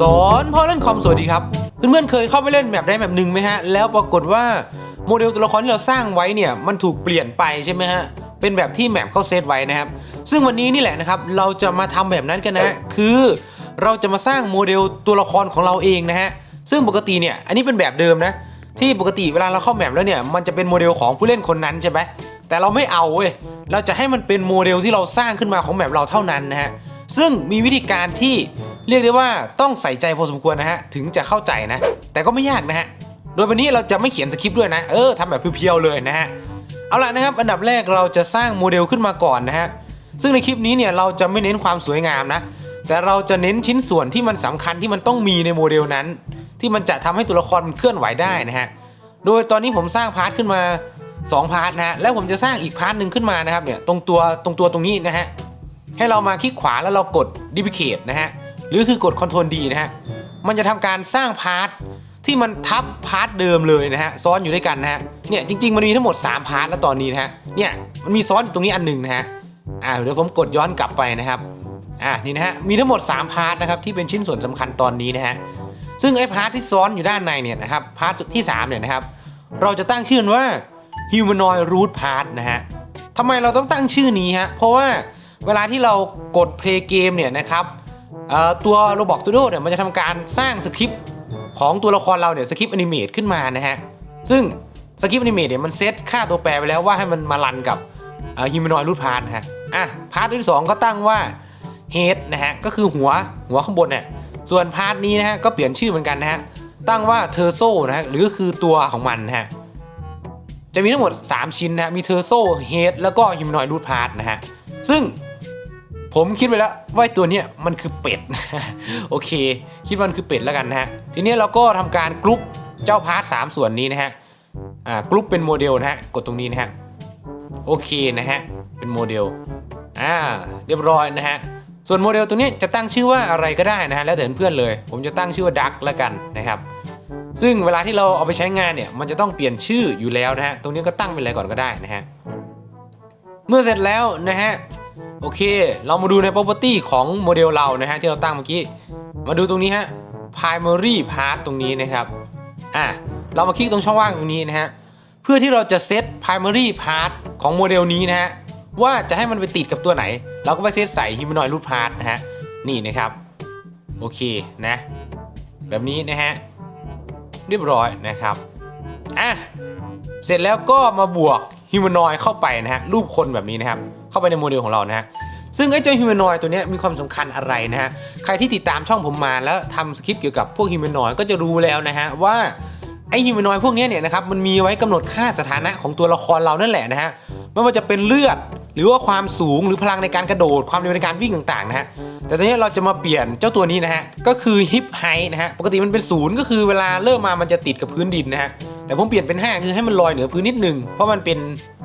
สอนพ่อเล่นคอมสวัสดีครับ เพื่อนๆเคยเข้าไปเล่นแบบใดแบบหนึ่งไหมฮะ แล้วปรากฏว่าโมเดลตัวละครที่เราสร้างไว้เนี่ยมันถูกเปลี่ยนไปใช่ไหมฮะ เป็นแบบที่แมปเขาเซตไว้นะครับ ซึ่งวันนี้นี่แหละนะครับเราจะมาทำแบบนั้นกันนะฮะคือเราจะมาสร้างโมเดลตัวละครของเราเองนะฮะ ซึ่งปกติเนี่ยอันนี้เป็นแบบเดิมนะ ที่ปกติเวลาเราเข้าแมปแล้วเนี่ยมันจะเป็นโมเดลของผู้เล่นคนนั้นใช่ไหมแต่เราไม่เอาเว้ย เราจะให้มันเป็นโมเดลที่เราสร้างขึ้นมาของแมปเราเท่านั้นนะฮะ ซึ่งมีวิธีการที่ เรียกได้ว่าต้องใส่ใจพอสมควรนะฮะ ถึงจะเข้าใจนะ แต่ก็ไม่ยากนะฮะ โดยวันนี้เราจะไม่เขียนสคริปต์ด้วยนะ เออทำแบบเพียวๆเลยนะฮะ เอาละนะครับ อันดับแรกเราจะสร้างโมเดลขึ้นมาก่อนนะฮะ ซึ่งในคลิปนี้เนี่ยเราจะไม่เน้นความสวยงามนะ แต่เราจะเน้นชิ้นส่วนที่มันสำคัญที่มันต้องมีในโมเดลนั้น ที่มันจะทำให้ตัวละครมันเคลื่อนไหวได้นะฮะ โดยตอนนี้ผมสร้างพาร์ทขึ้นมา2พาร์ทนะฮะ แล้วผมจะสร้างอีกพาร์ทหนึ่งขึ้นมานะครับเนี่ยตรงตัวตรงตัวตรงนี้นะฮะ ให้เรามาคลิกขวาแล้วเรากด duplicate นะฮะ หรือคือกด Ctrl D นะฮะ มันจะทำการสร้างพาร์ทที่มันทับพาร์ทเดิมเลยนะฮะซ้อนอยู่ด้วยกันนะฮะเนี่ยจริง ๆ มันมีทั้งหมด 3 พาร์ทแล้วตอนนี้นะฮะเนี่ยมันมีซ้อนอยู่ตรงนี้อันหนึ่งนะฮะอ่าเดี๋ยวผมกดย้อนกลับไปนะครับอ่านี่นะฮะมีทั้งหมด 3 พาร์ทนะครับที่เป็นชิ้นส่วนสำคัญตอนนี้นะฮะซึ่งไอ้พาร์ทที่ซ้อนอยู่ด้านในเนี่ยนะครับพาร์ทที่3เนี่ยนะครับเราจะตั้งชื่อว่า humanoid root part นะฮะทำไมเราต้องตั้งชื่อนี้ฮะเพราะว่าเวลาที่เรากด play game เนี่ยนะครับ ตัว Roblox Studio เนี่ยมันจะทำการสร้างสคริปต์ของตัวละครเราเนี่ยสคริปต์อนิเมตขึ้นมานะฮะ ซึ่งสคริปต์อนิเมตเนี่ยมันเซตค่าตัวแปรไปแล้วว่าให้มันมารันกับเอ่อ humanoid root part นะฮะ อะ พาร์ทที่สองก็ตั้งว่า head นะฮะ ก็คือหัวหัวข้างบนเนี่ยส่วนพาร์ทนี้นะฮะก็เปลี่ยนชื่อเหมือนกันนะฮะ ตั้งว่า torso นะฮะหรือคือตัวของมันนะฮะ จะมีทั้งหมด 3 ชิ้นนะฮะมีเทอร์โซเฮดแล้วก็ฮิมนอยรูทพาร์ทนะฮะ ซึ่ง ผมคิดไว้แล้วว่าตัวเนี้ยมันคือเป็ด โอเค คิดว่ามันคือเป็ดแล้วกันนะฮะ ทีนี้เราก็ทำการกรุ๊ปเจ้าพาร์ทสามส่วนนี้นะฮะ อ่ากรุ๊ปเป็นโมเดลนะฮะ กดตรงนี้นะฮะ โอเคนะฮะ เป็นโมเดล อ่า เรียบร้อยนะฮะ ส่วนโมเดลตัวนี้จะตั้งชื่อว่าอะไรก็ได้นะฮะ แล้วแต่เพื่อนเลย ผมจะตั้งชื่อว่าดักแล้วกันนะครับ ซึ่งเวลาที่เราเอาไปใช้งานเนี่ย มันจะต้องเปลี่ยนชื่ออยู่แล้วนะฮะ ตรงนี้ก็ตั้งเป็นอะไรก่อนก็ได้นะฮะ เมื่อเสร็จแล้วนะฮะ โอเค เรามาดูใน property ของโมเดลเรานะฮะที่เราตั้งเมื่อกี้ มาดูตรงนี้ฮะ primary part ตรงนี้นะครับอะเรามาคลิกตรงช่องว่างตรงนี้นะฮะเพื่อที่เราจะเซต primary part ของโมเดลนี้นะฮะว่าจะให้มันไปติดกับตัวไหน เราก็ไปเซตใส่ humanoid root part นะฮะนี่นะครับโอเคนะแบบนี้นะฮะเรียบร้อยนะครับอะเสร็จแล้วก็มาบวก ฮิวแมนอยเข้าไปนะฮะรูปคนแบบนี้นะครับเข้าไปในโมเดลของเรานะฮะซึ่งไอ้เจ้าฮิวแมนอยตัวนี้มีความสำคัญอะไรนะฮะใครที่ติดตามช่องผมมาแล้วทำสคริปต์เกี่ยวกับพวกฮิวแมนอยก็จะรู้แล้วนะฮะว่าไอ้ฮิวแมนอยพวกนี้เนี่ยนะครับมันมีไว้กำหนดค่าสถานะของตัวละครเรานั่นแหละนะฮะไม่ว่าจะเป็นเลือดหรือว่าความสูงหรือพลังในการกระโดดความเร็วในการวิ่งต่างๆนะฮะแต่ตอนนี้เราจะมาเปลี่ยนเจ้าตัวนี้นะฮะก็คือฮิปไฮนะฮะปกติมันเป็นศูนย์ก็คือเวลาเริ่มมามันจะติดกับพื้นดินนะฮะ แต่ผมเปลี่ยนเป็น 5 คือให้มันลอยเหนือพื้นนิดนึง เพราะมันเป็น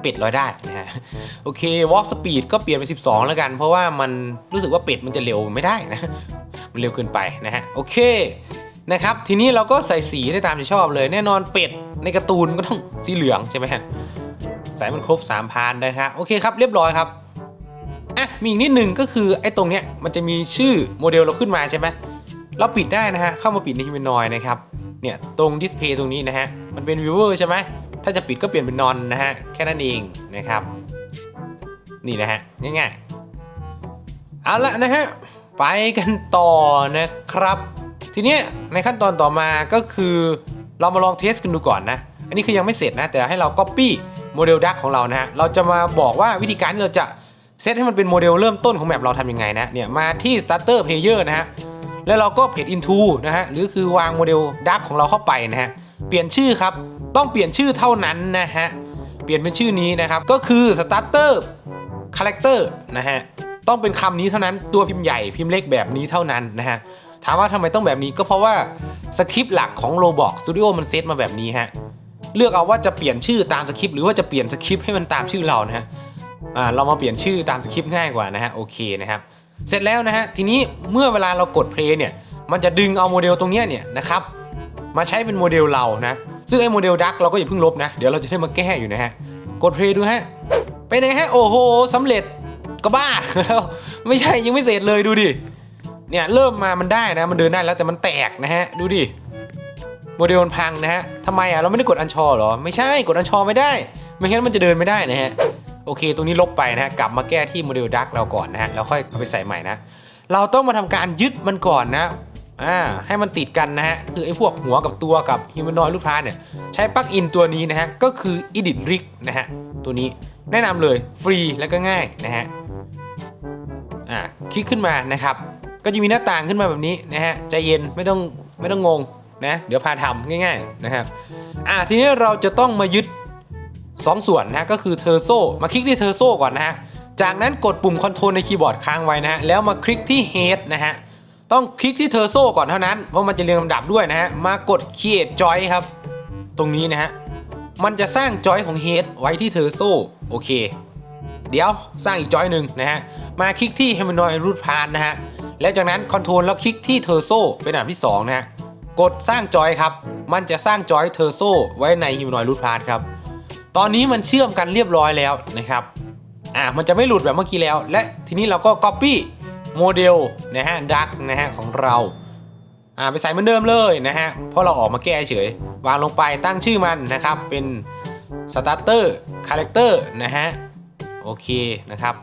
เป็ดลอยได้นะฮะ โอเค walk speed ก็เปลี่ยนเป็น 12 แล้วกัน เพราะว่ามันรู้สึกว่าเป็ดมันจะเร็วไม่ได้นะ มันเร็วเกินไปนะฮะ โอเคนะครับ ทีนี้เราก็ใส่สีได้ตามที่ชอบเลย แน่นอนเป็ดในการ์ตูนก็ต้องสีเหลืองใช่ไหมฮะ ใส่มันครบ3พานนะครับโอเคครับ เรียบร้อยครับ อะ มีอีกนิดหนึ่งก็คือไอ้ตรงเนี้ยมันจะมีชื่อโมเดลเราขึ้นมาใช่ไหมเราปิดได้นะฮะ เข้ามาปิดในฮิมนอยนะครับ เนี่ยตรงดิสเพย์ตรงนี้นะฮะ มันเป็นวิวเวอร์ใช่ไหมถ้าจะปิดก็เปลี่ยนเป็นนอนนะฮะ แค่นั้นเองนะครับ นี่นะฮะ ง่ายๆ เอาละนะฮะ ไปกันต่อนะครับ ทีเนี้ยในขั้นตอนต่อมาก็คือเรามาลองเทสกันดูก่อนนะ อันนี้คือยังไม่เสร็จนะ แต่ให้เรา Copy โมเดลดักของเรานะฮะ เราจะมาบอกว่าวิธีการที่เราจะเซตให้มันเป็นโมเดลเริ่มต้นของแมปเราทำยังไงนะ เนี่ยมาที่ starter player นะฮะ แล้วเราก็เพจ into นะฮะ หรือคือวางโมเดลดักของเราเข้าไปนะฮะ เปลี่ยนชื่อครับ ต้องเปลี่ยนชื่อเท่านั้นนะฮะ เปลี่ยนเป็นชื่อนี้นะครับ ก็คือ starter character นะฮะ ต้องเป็นคำนี้เท่านั้น ตัวพิมพ์ใหญ่พิมพ์เล็กแบบนี้เท่านั้นนะฮะ ถามว่าทำไมต้องแบบนี้ก็เพราะว่าสคริปต์หลักของ Roblox Studio มันเซตมาแบบนี้ฮะ เลือกเอาว่าจะเปลี่ยนชื่อตามสคริปต์หรือว่าจะเปลี่ยนสคริปต์ให้มันตามชื่อเรานะฮะอ่าเรามาเปลี่ยนชื่อตามสคริปต์ง่ายกว่านะฮะโอเคนะครับ เสร็จแล้วนะฮะทีนี้เมื่อเวลาเรากด play เนี่ยมันจะดึงเอาโมเดลตรงเนี้ยเนี่ยนะครับ มาใช้เป็นโมเดลเรานะ ซึ่งไอ้โมเดลดักเราก็อย่าเพิ่งลบนะ เดี๋ยวเราจะได้มาแก้อยู่นะฮะ กด play ดูฮะ เป็นไงฮะ โอ้โหสำเร็จก็บ้าแล้วไม่ใช่ยังไม่เสร็จเลยดูดิ เนี่ยเริ่มมามันได้นะ มันเดินได้แล้วแต่มันแตกนะฮะ ดูดิ โมเดลมันพังนะฮะทำไมอะเราไม่ได้กดอันชอหรอ ไม่ใช่กดอันชอไม่ได้ ไม่งั้นมันจะเดินไม่ได้นะฮะ โอเค ตรงนี้ลบไปนะฮะ กลับมาแก้ที่โมเดลดักเราก่อนนะฮะ แล้วค่อยเอาไปใส่ใหม่นะ เราต้องมาทำการยึดมันก่อนนะ อ่าให้มันติดกันนะฮะ คือไอ้พวกหัวกับตัวกับฮิวแมนอยด์รูปพาร์ทเนี่ย ใช้ปลั๊กอินตัวนี้นะฮะ ก็คือ Edit Rig นะฮะ ตัวนี้แนะนำเลยฟรีแล้วก็ง่ายนะฮะ อ่าคลิกขึ้นมานะครับ ก็จะมีหน้าต่างขึ้นมาแบบนี้นะฮะใจเย็นไม่ต้องไม่ต้องงงนะเดี๋ยวพาทำง่าย ๆนะครับ อ่าทีนี้เราจะต้องมายึด 2 ส่วนนะก็คือเทอร์โซมาคลิกที่เทอร์โซก่อนนะฮะจากนั้นกดปุ่มคอนโทรลในคีย์บอร์ดค้างไว้นะฮะแล้วมาคลิกที่ Head นะฮะ ต้องคลิกที่เทอร์โซก่อนเท่านั้น เพราะมันจะเรียงลำดับด้วยนะฮะ มากด Create Joy ครับ ตรงนี้นะฮะ มันจะสร้างจอยของ Head ไว้ที่เทอร์โซโอเค เดี๋ยวสร้างอีกจอยหนึ่งนะฮะ มาคลิกที่ Humanoid Root Part นะฮะ แล้วจากนั้นคอนโทรลแล้วคลิกที่เทอร์โซเป็นอันดับที่ 2 นะฮะ กดสร้างจอยครับ มันจะสร้างจอยเทอร์โซไว้ใน Humanoid Root Part ครับ ตอนนี้มันเชื่อมกันเรียบร้อยแล้วนะครับ อ่า มันจะไม่หลุดแบบเมื่อกี้แล้ว และทีนี้เราก็ Copy โมเดลนะฮะดักนะฮะของเราอ่าไปใส่เหมือนเดิมเลยนะฮะเพราะเราออกมาแก้เฉยวางลงไปตั้งชื่อมันนะครับเป็น starter character นะฮะโอเคนะครับ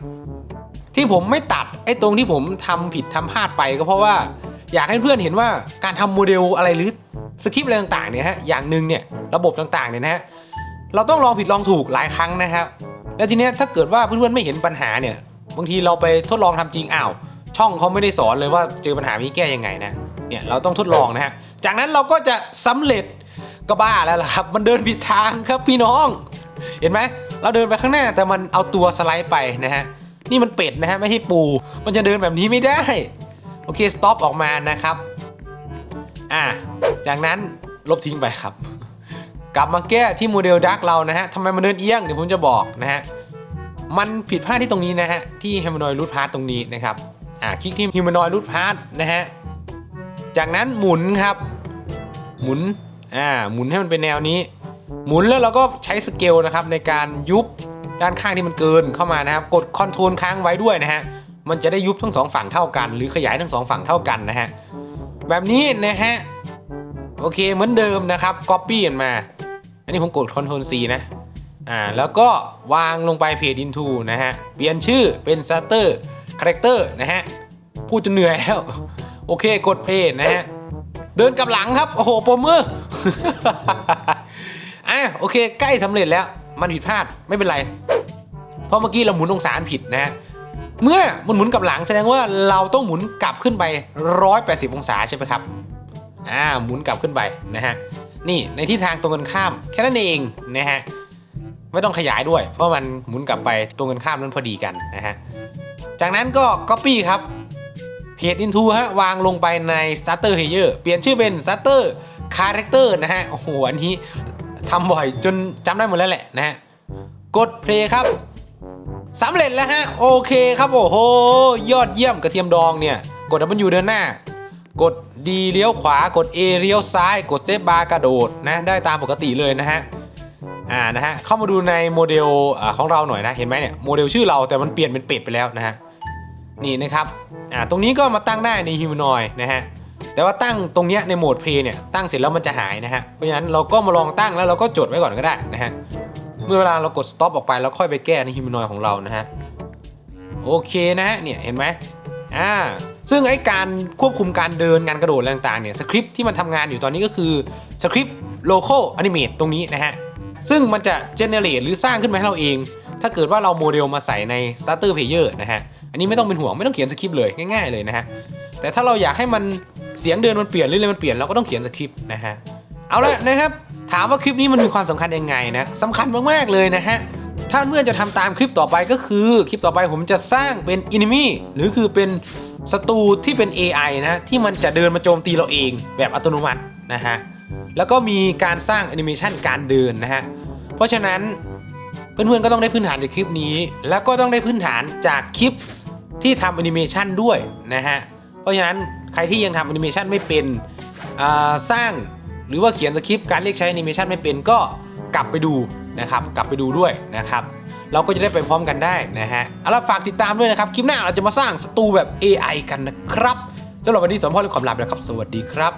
ที่ผมไม่ตัดไอ้ตรงที่ผมทำผิดทำพลาดไปก็เพราะว่าอยากให้เพื่อนเห็นว่าการทำโมเดลอะไรหรือสคริปต์อะไรต่างๆเนี่ยฮะอย่างหนึ่งเนี่ยระบบต่างๆเนี่ยนะฮะเราต้องลองผิดลองถูกหลายครั้งนะครับ แล้วทีเนี้ยถ้าเกิดว่าเพื่อนๆไม่เห็นปัญหาเนี่ยบางทีเราไปทดลองทำจริงอ้าว ช่องเขาไม่ได้สอนเลยว่าเจอปัญหานี้แก้ยังไงนะเนี่ยเราต้องทดลองนะฮะจากนั้นเราก็จะสำเร็จก็บ้าแล้วล่ะครับ มันเดินผิดทางครับพี่น้อง เห็นไหมเราเดินไปข้างหน้าแต่มันเอาตัวสไลด์ไปนะฮะนี่มันเป็ดนะฮะไม่ใช่ปู มันจะเดินแบบนี้ไม่ได้โอเคสต็อปออกมานะครับอะจากนั้นลบทิ้งไปครับ กลับมาแก้ที่โมเดลดักเรานะฮะทำไมมันเดินเอียงเดี๋ยวผมจะบอกนะฮะมันผิดพลาดที่ตรงนี้นะฮะที่ Humanoid Root Part ตรงนี้นะครับ อ่าคลิกที่ Humanoid Root Part นะฮะ จากนั้นหมุนครับ หมุน อ่า หมุนให้มันเป็นแนวนี้ หมุนแล้วเราก็ใช้สเกลนะครับในการยุบด้านข้างที่มันเกินเข้ามานะครับ กดคอนโทรลค้างไว้ด้วยนะฮะ มันจะได้ยุบทั้งสองฝั่งเท่ากัน หรือขยายทั้งสองฝั่งเท่ากันนะฮะ แบบนี้นะฮะ โอเคเหมือนเดิมนะครับ Copy กันมา อันนี้ผมกด Ctrl C นะอ่าแล้วก็วางลงไป Page into นะฮะ เปลี่ยนชื่อเป็นซัตเตอร์ Starter Character นะฮะ พูดจนเหนื่อยแล้ว โอเคกดเพลย์นะฮะ เดินกลับหลังครับ โอ้โหโปรมืออะโอเค ใกล้สำเร็จแล้ว มันผิดพลาดไม่เป็นไร เพราะเมื่อกี้เราหมุนองศาผิดนะฮะเมื่อมันหมุนกลับหลังแสดงว่าเราต้องหมุนกลับขึ้นไป 180 องศาใช่ไหมครับ อ่า หมุนกลับขึ้นไปนะฮะ นี่ในทิศทางตรงกันข้ามแค่นั้นเองนะฮะ ไม่ต้องขยายด้วย เพราะมันหมุนกลับไปตรงกันข้ามนั้นพอดีกันนะฮะ จากนั้นก็ Copy ครับ Page into ฮะวางลงไปใน Starter Layer เปลี่ยนชื่อเป็น Starter Character นะฮะโอ้โหอันนี้ทำบ่อยจนจำได้หมดแล้วแหละนะฮะกด Play ครับสำเร็จแล้วฮะโอเคครับโอ้โหยอดเยี่ยมกระเทียมดองเนี่ย กด W เดินหน้า กด D เลี้ยวขวากด A เลี้ยวซ้าย กดเซฟบาร์กระโดดนะได้ตามปกติเลยนะฮะ อ่านะฮะเข้ามาดูในโมเดลอของเราหน่อยนะเห็นไหมเนี่ยโมเดลชื่อเราแต่มันเปลี่ยนเป็นเป็ดไปแล้วนะฮะนี่นะครับอ่าตรงนี้ก็มาตั้งได้ใน Humanoid นะฮะแต่ว่าตั้งตรงเนี้ยในโหมด Play เนี่ยตั้งเสร็จแล้วมันจะหายนะฮะเพราะฉะนั้นเราก็มาลองตั้งแล้วเราก็จดไว้ก่อนก็ได้นะฮะเมื่อเวลาเรากด stop ออกไปแล้วค่อยไปแก้ใน Humanoid ของเรานะฮะโอเคนะฮะเนี่ยเห็นไหมอ่าซึ่งไอ้การควบคุมการเดินการกระโดดต่างๆเนี่ยสคริปที่มันทำงานอยู่ตอนนี้ก็คือสคริป local animate ตรงนี้นะฮะ ซึ่งมันจะ generate หรือสร้างขึ้นมาให้เราเอง ถ้าเกิดว่าเราโมเดลมาใส่ใน starter player นะฮะ อันนี้ไม่ต้องเป็นห่วงไม่ต้องเขียนสคริปต์เลยง่ายๆเลยนะฮะ แต่ถ้าเราอยากให้มันเสียงเดินมันเปลี่ยนหรืออะไรมันเปลี่ยนเราก็ต้องเขียนสคริปต์นะฮะ เอาละนะครับ ถามว่าคลิปนี้มันมีความสำคัญยังไงนะสำคัญมากๆเลยนะฮะถ้าเพื่อนจะทำตามคลิปต่อไปก็คือคลิปต่อไปผมจะสร้างเป็น enemy หรือคือเป็นศัตรูที่เป็น AI นะที่มันจะเดินมาโจมตีเราเองแบบอัตโนมัตินะฮะ แล้วก็มีการสร้างแอนิเมชันการเดินนะฮะ เพราะฉะนั้นเพื่อนๆก็ต้องได้พื้นฐานจากคลิปนี้ แล้วก็ต้องได้พื้นฐานจากคลิปที่ทำแอนิเมชันด้วยนะฮะ เพราะฉะนั้นใครที่ยังทำแอนิเมชันไม่เป็นสร้างหรือว่าเขียนสคริปต์การเรียกใช้แอนิเมชันไม่เป็นก็กลับไปดูนะครับกลับไปดูด้วยนะครับเราก็จะได้ไปพร้อมกันได้นะฮะเอาล่ะฝากติดตามด้วยนะครับ คลิปหน้าเราจะมาสร้างสตูแบบ AI กันนะครับสำหรับวันนี้สมพ่อเรื่องความลับแล้วครับ สวัสดีครับ